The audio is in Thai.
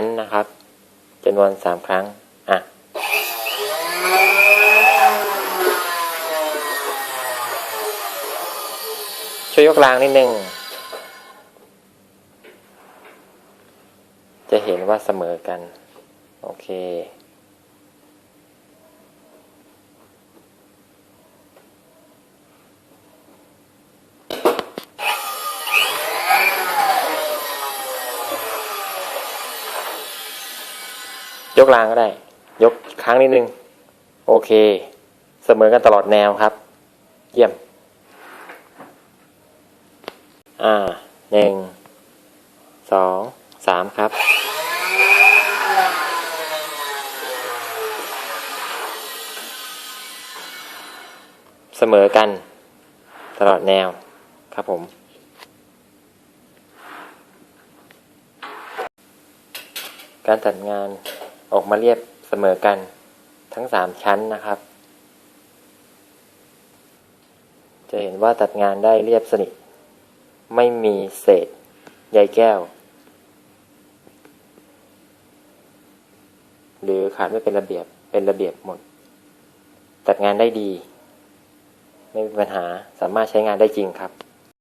ชั้นนะครับจำนวนสามครั้ง อะช่วยยกรางนิดนึง จะเห็นว่าเสมอกัน โอเค ยกรางก็ได้ ยกครั้งนิดนึง โอเค เสมอกันตลอดแนวครับ เยี่ยม อ่าหนึ่งสองสามครับเสมอกัน ตลอดแนวครับผม การจัดงาน ออกมาเรียบเสมอกันทั้งสามชั้นนะครับ จะเห็นว่าตัดงานได้เรียบสนิท ไม่มีเศษใยแก้ว หรือขาดไม่เป็นระเบียบเป็นระเบียบหมด ตัดงานได้ดี ไม่มีปัญหาสามารถใช้งานได้จริงครับ